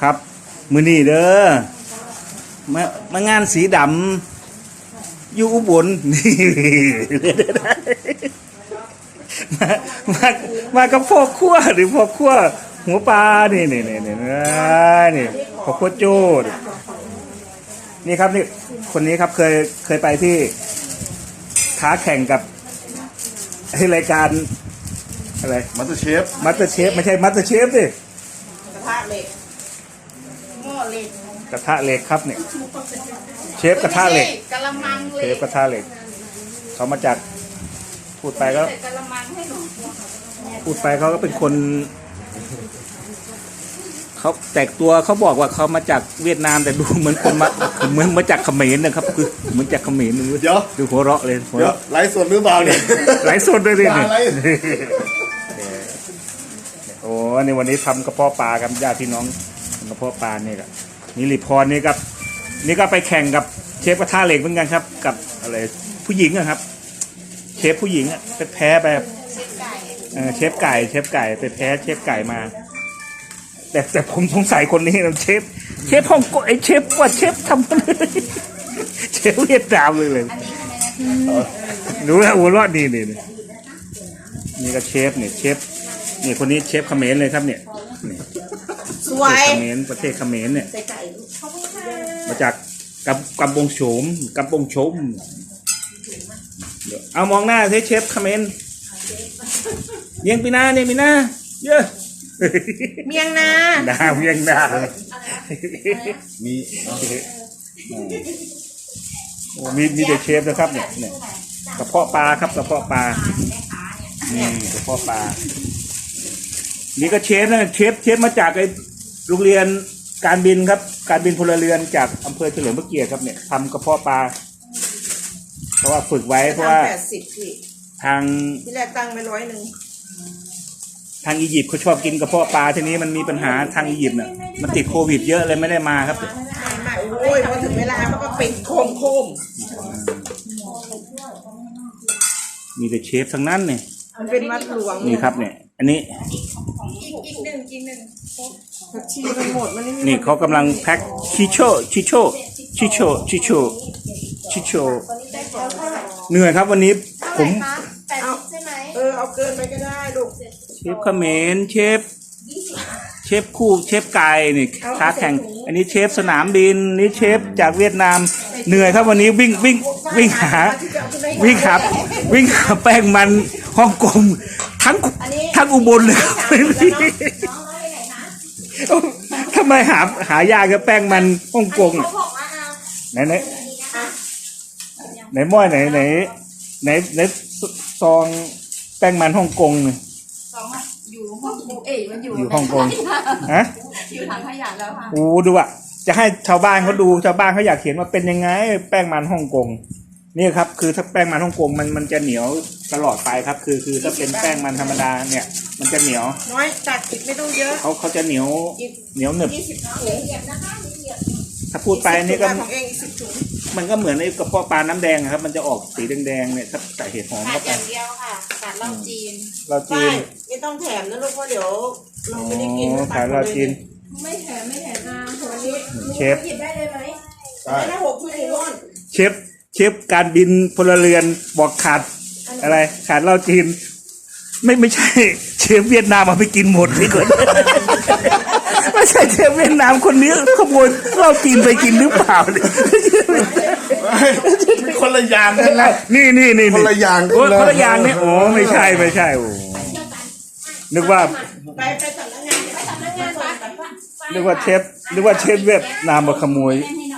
ครับ มือนี่เด้อมามางานสีดำอยู่อุบลนี่มามามากับพ่อครัวหรือพ่อครัวหัวปลานี่นี่นี่นี่นี่พ่อครัวโจ้นี่นี่ครับนี่คนนี้ครับเคยเคยไปที่ท้าแข่งกับที่รายการอะไรมัตเตอร์เชฟมัตเตอร์เชฟไม่ใช่มัตเตอร์เชฟดิกระทะเหล็กหม้อ เหล็กกระทะเหล็กครับเนี่ยเชฟกระทะเหล็กไม่ใช่กะละมังเหเชล็ฟกกระทะเหล็กเขามาจากพูดไปก็ ใส่กะละมังให้หนูพูดไปเขาก็เป็นคนเขาแต่งตัวเขาบอกว่าเขามาจากเวียดนามแต่ดูเหมือนคนมาเหมือนมาจากเขมรนะครับคือเหมือนจากเขมรดูเดี๋ยว ดูหัวเราะเลยหัวเดี๋ยวเราะไลฟ์สดหรือเปล่าเนี่ยไหลฟ์สดด้วยดิอะไร โอ้ในวันนี้ทำกระเพาะปลากับญาติพี่น้องทำ กระเพาะปลาเนี่ยกับนี่รีพรนี่กับ นี่ก็ไปแข่งกับเชฟกระทะเหล็กเหมือนกันครับ กับอะไรผู้หญิงอะครับ เชฟผู้หญิงอะไปแพ้ไปเส้นไก่เอ่อเชฟไก่เชฟไก่ไปแพ้เชฟไก่มา แต่แต่ผมสงสัยคนนี้นะเชฟเชฟฮ่องกงไอเชฟว่าเชฟทำอะไรเชฟเวียดนามเลยเลยรู้แล้วหัวเรอดดีนี่นี่นี่ก็เชฟเนี่ยเชฟนี่คนนี้เชฟเขมรเลยครับเนี่ย นี่สวประเทศยเขมรประเทศเขมรเนี่ยใส่ไก่เขาไม่ให้มาจากกำกำปงโฉมกำปงโฉมเดี๋ยวเอามองหน้าสิเชฟเขมรเยียงปีหน้าเนี่ยปีหน้าเยอะเมียงนาหน้าเยียงหน้ามีโอ้มีมีแต่เชฟนะครับเนี่ยเนี่ยกระเพาะปลาครับกระเพาะปลานี่กระเพาะปลานี่ก็เชฟนะเชฟเชฟมาจากไอ โรงเรียนการบินครับ การบินพลเรือนจากอำเภอเฉลิมพระเกียรติครับเนี่ยทำกระเพาะปลา เพราะว่าฝึกไว้เพราะว่าทำแปดสิบพี่ทางที่แรกตั้งไปร้อยหนึ่งทางอียิปต์เขาชอบกินกระเพาะปลาทีนี้มันมีปัญหาทางอียิปต์น่ะมันติดโควิดเยอะเลยไม่ได้มาครับ ไม่ไม่โอ้ยพอถึงเวลาเขาก็ปิดโคมโคมมีแต่เชฟทั้งนั้นเนี่ยมันเป็นวัดหลวงนี่ครับเนี่ย อันนี้อีกหนึ่งอีกหนึ่ง ผักชีมันหมดมันไม่มีนี่เขากำลังแพ็คชิโชชิโชชิโชชิโชชิโชเหนื่อยครับวันนี้ผมแปดสิบใช่ไหมเออเอาเกินไปก็ได้ลูกเชฟเขมรเชฟเชฟคู่เชฟไก่นี่ท้าแข่ง อันนี้เชฟสนามบินนี่เชฟจากเวียดนาม เหนื่อยครับวันนี้วิ่งวิ่งวิ่งหาวิ่งหาวิ่งหาแป้งมันฮ่องกงทั้งทั้งอุบลเลยครับ ทำไมหาหายากกับแป้งมันฮ่องกงเขาบอกว่าเอาไหนไหนไหนหม้อไหนไหนไหนไหนซองแป้งมันฮ่องกงเนี่ย สองอะอยู่ห้องกูเอ๋ยมันอยู่อยู่ฮ่องกง ฮะอยู่ถังขยะแล้วค่ะ โอ้ดูอะ จะให้ชาวบ้านเขาดูชาวบ้านเขาอยากเห็นว่าเป็นยังไง แป้งมันฮ่องกง นี่ครับคือถ้าแป้งมันฮ่องกงมันมันจะเหนียวตลอดไปครับ คือคือถ้าเป็นแป้งมันธรรมดาเนี่ย มันจะเหนียวน้อยตัดอีกไม่ต้องเยอะเขาเขาจะเหนียวเหนียวหนึบ ยี่สิบถุงเหยียบนะคะเหยียบถ้าพูดไปนี่ก็ ของเองอีกสิบถุงมันก็เหมือนไอ้กระเพาะปลาน้ำแดงอะครับ มันจะออกสีแดงๆเนี่ยถ้าใส่เห็ดหอมขาเข้าดไปอย่างเดียวค่ะขาดเหล้าจีน เราจีไม่นไม่ต้องแถมนะลูกเพราะเดี๋ยวเราอ๋ไม่ได้กินอขายเราจีน ไม่แถมไม่แถมมาวันนี้เชฟ หยิบได้เลยไหมใช่ไม่ได้หกถุงร้อนเชฟเชฟการบินพลเรือนบอกขาดอะไร ขาดเหล้าจีน ไม่ไม่ใช่ เชฟเวียดนามเอาไปกินหมดนี่ก่อนไม่ใช่เชฟเวียดนามคนนี้ขโมยเหล้าจีนไปกินหรือเปล่าเนี่ยมันคนละอย่างกันนะนี่นี่นี่คนละอย่างโอ้ยเลยคนละอย่างเนี่ยโอ้ไม่ใช่ไม่ใช่โอ้นึกว่าไปไปสำนักงานไปสำนักงานไปนึกว่าเชฟนึกว่าเชฟเวียดนามมาขโมย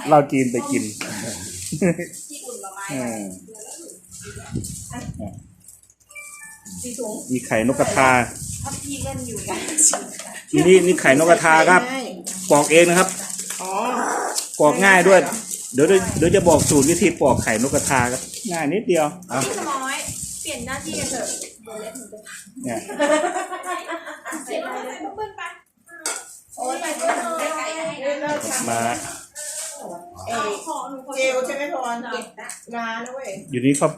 เหล้าจีนไปกินที่ อุ่นละไม้อืมสี่ถุงมีไข่นกกระทาถ้าพี่เล่นอยู่กันนี่นี่ไข่นกกระทาครับปอกเองนะครับอ๋อปอกง่ายด้วย เดี๋ยวเดี๋ยวเดี๋ยวจะบอกสูตรวิธีปอกไข่นกกระทาครับง่ายนิดเดียวพี่สมอยเปลี่ยนหน้าที่กันเถอะเดี๋ยวเล็กหนูจะเนี่ยเสร็จแล้วไปเพื่อนไปโอ้ยไปเพื่อนได้ไก่ให้เล่นแล้วค่ะมา เอขอหนูคนเจลใช่ไหมพรเก็บงานนะเว้ยอยู่นี้ครับ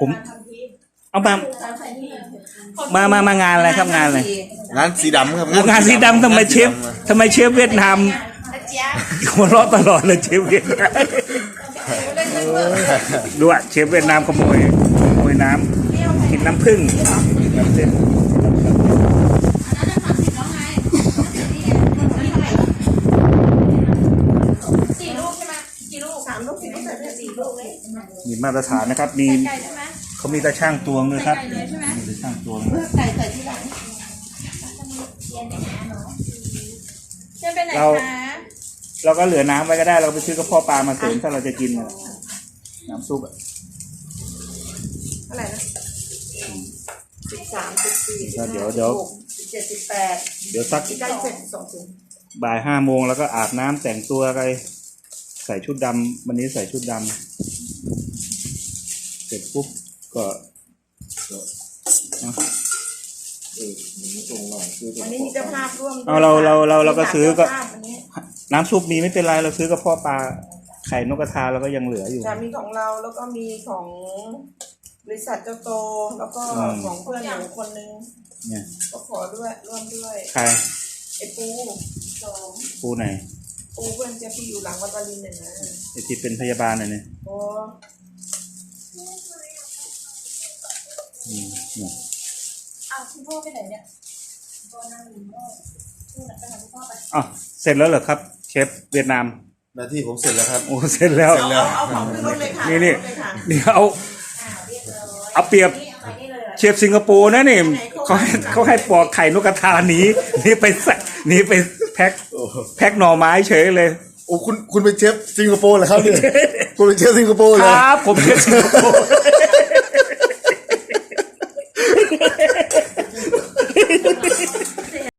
ผมทำพีชเอามาใส่ที่มามามางานอะไรครับงานอะไรงานสีดำครับงานสีดำทำไมเชฟทำไมเชฟเวียดนามอาเจี๊ยบหัวเราะตลอดเลยเชฟเวียดนามเล่นเพื่อนดูอะเชฟเวียดนามขโมยขโมยน้ำกินน้ำผึ้งกินน้ำผึ้ง สี่ลูกใช่ไหมกี่ลูก สามลูกสี่ลูกใส่ไปสี่ลูกเลย มีมาตรฐานนะครับ มีไก่ใช่ไหมเขามีตาช่างตวงด้วยครับไก่เลยใช่ไหมมีตาช่างตวงไก่ใส่ที่หลังเชิญไปไหนคะเราก็เหลือน้ำไว้ก็ได้ เราไปซื้อกระเพาะปลามาเสริมถ้าเราจะกินน่ะน้ำซุปอะเท่าไหร่นะสิบสามสิบสี่แล้วเดี๋ยวเดี๋ยว สิบเจ็ดสิบแปดเดี๋ยวสักใกล้เสร็จสองถึงบ่ายห้าโมงแล้วก็อาบน้ำแต่งตัวไปใส่ชุดดำวันนี้ใส่ชุดดำ เสร็จปุ๊บก็วันนี้มีเจ้าภาพร่วมด้วยเอาเราเราเราเราก็ซื้อก็เจ้าภาพวันนี้น้ำซุปมีไม่เป็นไรเราซื้อกระเพาะปลาไข่นกกระทาเราก็ยังเหลืออยู่ จะมีของเราแล้วก็มีของบริษัทเจ้าโตแล้วก็อืม ของเพื่อนหนูคนนึงเนี่ยก็ขอด้วยร่วมด้วยใครไอ้ปูสองปูไหนปูเพื่อนเจะที่อยู่หลังวัดวารินเนี่ยนะไอที่เป็นพยาบาลน่ะเนี่ย อ้อืมเนี่ยอ้าวคุณพ่อไปไหนเนี่ยพ่อนั่งอยู่พ่อคุณไปหาคุณพ่อไปอ๋อเสร็จแล้วเหรอครับ เชฟเวียดนาม หน้าที่ผมเสร็จแล้วครับ โอ้เสร็จแล้วเสร็จแล้วเอาของขึ้นรถเลยค่ะนี่นี่ขึ้รถเลยค่ะเดี๋ยวเอาอ้าวเรียบร้อยเอาเปรียบ นี่เอาไปนี่เลยเหรอเชฟสิงคโปร์นะนี่เขาให้เขาให้ปอกไข่นกกระทาหนีหนี่ไปใส่หนี่ไปแพ็คแพ็คหน่อไม้เฉยเลย โอ้คุณคุณเป็นเชฟสิงคโปร์เหรอครับเนี่ยคุณเป็นเชฟสิงคโปร์คเหรอรับ ผมเชฟสิงคโปร์